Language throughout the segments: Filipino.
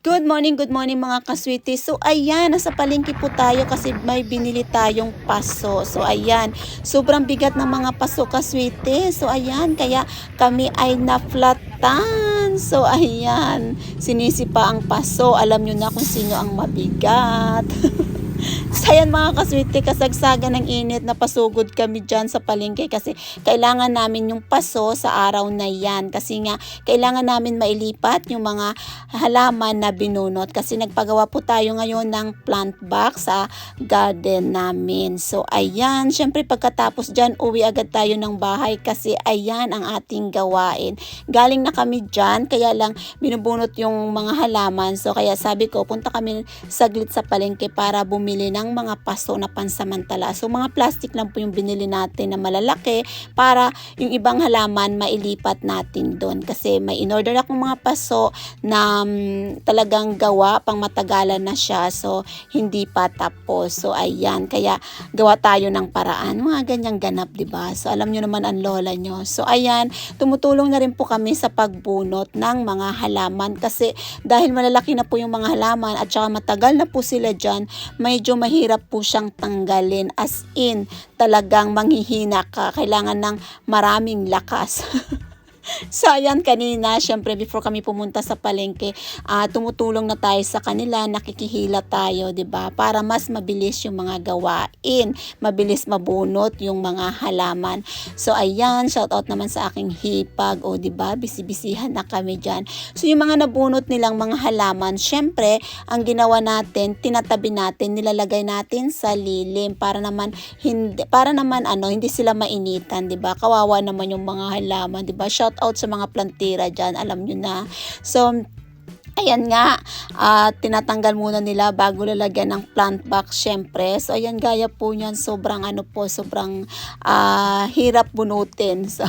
Good morning, good morning mga kaswiti. So ayan, nasa palengke po tayo kasi may binili tayong paso. So ayan, sobrang bigat ng mga paso kaswiti. So ayan, kaya kami ay naflatan. So ayan, sinisipa ang paso. Alam nyo na kung sino ang mabigat. So ayan mga kaswiti, kasagsagan ng init na pasugod kami dyan sa palengke kasi kailangan namin yung paso sa araw na yan. Kasi nga, kailangan namin mailipat yung mga halaman na binunot kasi nagpagawa po tayo ngayon ng plant box sa garden namin. So ayan, syempre pagkatapos dyan, uwi agad tayo ng bahay kasi ayan ang ating gawain. Galing na kami dyan, kaya lang binubunot yung mga halaman. So kaya sabi ko, punta kami saglit sa palengke para bumili ng mga paso na pansamantala. So mga plastic lang po yung binili natin na malalaki para yung ibang halaman mailipat natin doon. Kasi may in-order akong mga paso na mm, talagang gawa, pang matagalan na siya. So hindi pa tapos. So ayan, kaya gawa tayo ng paraan. Mga ganyang ganap, 'di ba? So alam nyo naman ang lola nyo. So ayan, tumutulong na rin po kami sa pagbunot ng mga halaman kasi dahil malalaki na po yung mga halaman at saka matagal na po sila dyan, medyo mahirap po siyang tanggalin as in talagang manghihina ka. Kailangan ng maraming lakas. So, ayan, kanina, syempre, before kami pumunta sa palengke, ah, tumutulong na tayo sa kanila, nakikihila tayo, 'di ba Para mas mabilis yung mga gawain, mabilis mabunot yung mga halaman. So, ayan, shout out naman sa aking hipag, o, 'di ba bisibisihan na kami dyan. So, yung mga nabunot nilang mga halaman, syempre, ang ginawa natin, tinatabi natin, nilalagay natin sa lilim para naman hindi para naman ano, hindi sila mainitan, 'di ba? Kawawa naman yung mga halaman, 'di ba? Out sa mga plantira diyan, alam niyo na. So Ayan nga, ah, tinatanggal muna nila bago lalagyan ng plant box syempre. So ayan gaya po niyan, sobrang ano po, sobrang ah, hirap bunutin. So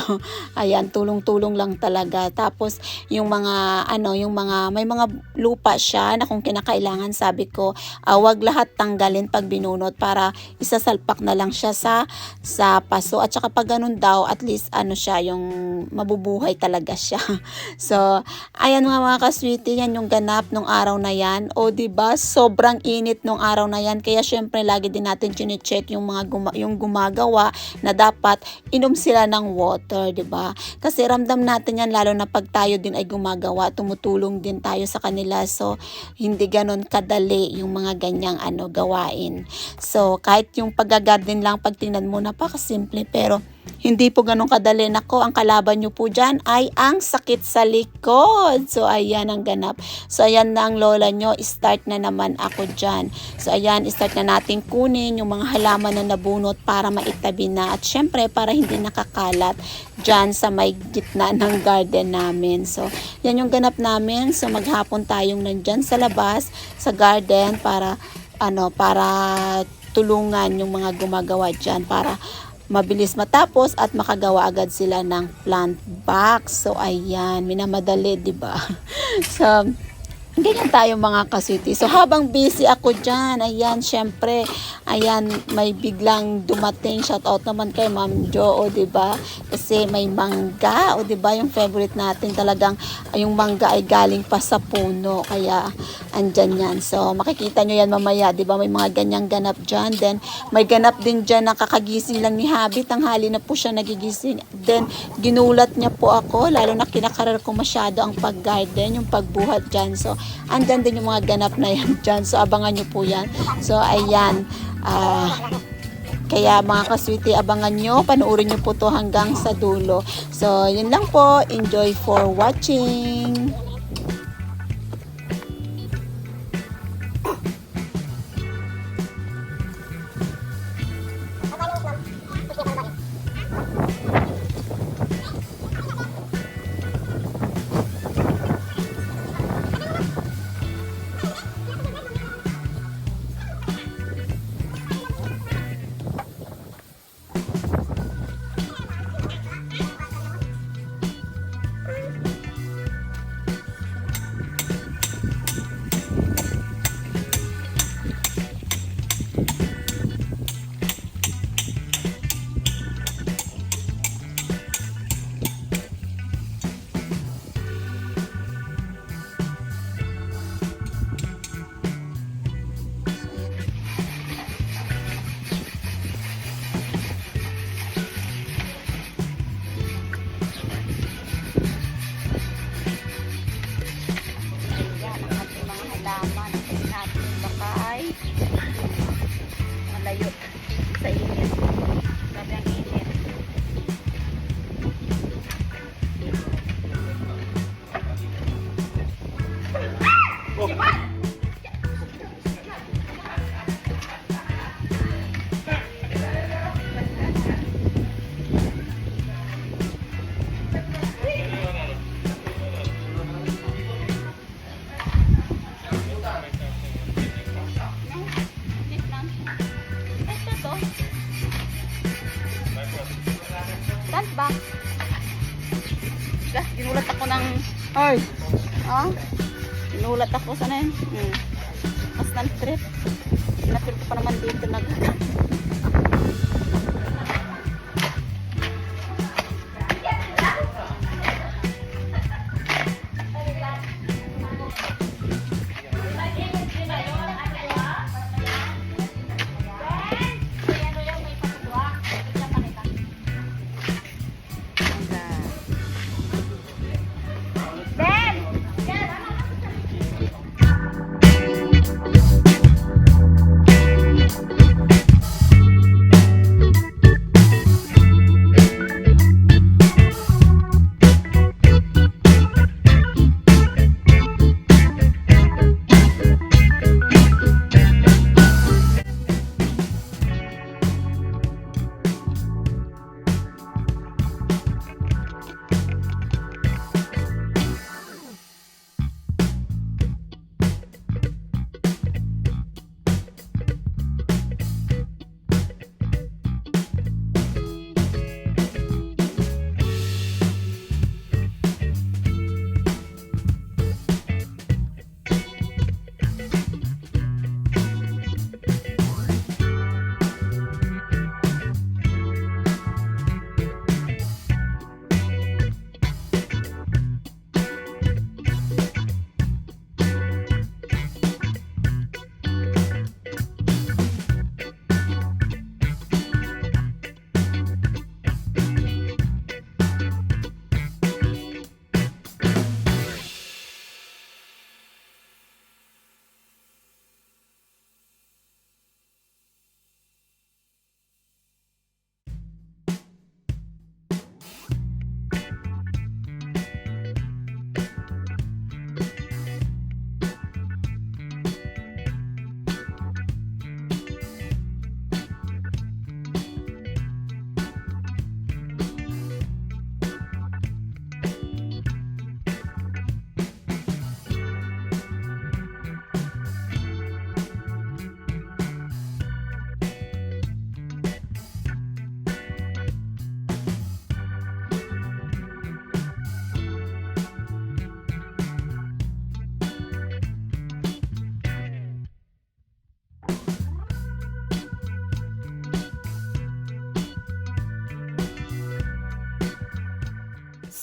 ayan, tulong-tulong lang talaga. Tapos yung mga ano, yung mga may mga lupa siya na kung kinakailangan sabi ko, ah, wag lahat tanggalin pag binunot para isasalpak na lang siya sa sa paso. At saka pag ganun daw, at least ano siya, yung mabubuhay talaga siya. so ayan mga mga kaswiti, yan yung ganap nung araw na yan. O ba sobrang init nung araw na yan. Kaya syempre lagi din natin chine-check yung mga guma- yung gumagawa na dapat inom sila ng water, di ba? Kasi ramdam natin yan lalo na pag tayo din ay gumagawa, tumutulong din tayo sa kanila. So hindi ganon kadali yung mga ganyang ano gawain. So kahit yung pag-garden lang pag tingnan mo napakasimple pero hindi po ganun kadali. Nako, ang kalaban nyo po dyan ay ang sakit sa likod. So, ayan ang ganap. So, ayan na ang lola nyo. Start na naman ako dyan. So, ayan, start na natin kunin yung mga halaman na nabunot para maitabi na. At syempre, para hindi nakakalat dyan sa may gitna ng garden namin. So, yan yung ganap namin. So, maghapon tayong nandyan sa labas, sa garden para, ano, para tulungan yung mga gumagawa dyan para mabilis matapos at makagawa agad sila ng plant box. So, ayan, minamadali, ba? so, ganyan tayo mga kasiti. So, habang busy ako dyan, ayan, syempre, ayan, may biglang dumating. Shout out naman kay Ma'am Jo, o, di ba? Kasi may mangga, o, di ba? Yung favorite natin talagang, yung mangga ay galing pa sa puno. Kaya, andyan yan. So, makikita nyo yan mamaya, ba? May mga ganyang ganap dyan. Then, may ganap din dyan na kakagising lang ni Habi. Tanghali na po siya nagigising. Then, ginulat niya po ako, lalo na kinakarar ko masyado ang pag-garden, yung pagbuhat dyan. So, andyan din yung mga ganap na yan dyan. So, abangan nyo po yan. So, ayan. Ah... kaya mga kaswiti, abangan nyo, panoorin nyo po to hanggang sa dulo. So, yun lang po. Enjoy for watching. Gas, ginulat ako ng... Ay! Ha? Ginulat ako. Sana yun? Hmm. Mas. Natrip ko pa naman dito nag...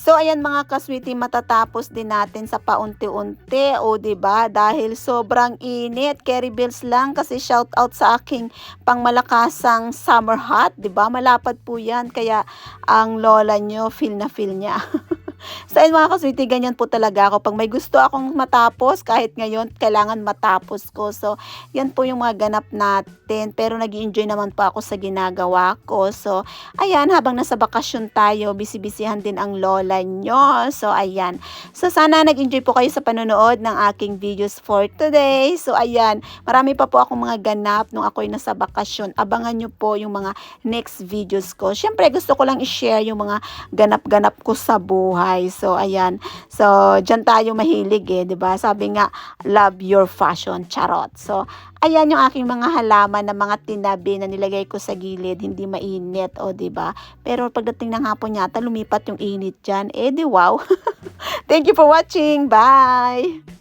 So ayan mga kaswiti, matatapos din natin sa paunti-unti o 'di ba? Dahil sobrang init. Carry bills lang kasi shout out sa aking pangmalakasang summer hot, 'di ba? Malapad po 'yan kaya ang lola nyo feel na feel niya. so ayun mga kaswiti, ganyan po talaga ako. Pag may gusto akong matapos, kahit ngayon, kailangan matapos ko. So, yan po yung mga ganap natin. Pero nag enjoy naman po ako sa ginagawa ko. So, ayan, habang nasa bakasyon tayo, bisibisihan din ang lola nyo. So, ayan. So, sana nag-enjoy po kayo sa panonood ng aking videos for today. So, ayan, marami pa po akong mga ganap nung ako'y nasa bakasyon. Abangan nyo po yung mga next videos ko. Siyempre, gusto ko lang i-share yung mga ganap-ganap ko sa buhay. So, ayan. So, dyan tayo mahilig eh, ba Sabi nga, love your fashion, charot. So, ayan yung aking mga halaman na mga tinabi na nilagay ko sa gilid, hindi mainit, o ba Pero pagdating ng hapon yata, lumipat yung init dyan. Eh, di wow. Thank you for watching. Bye!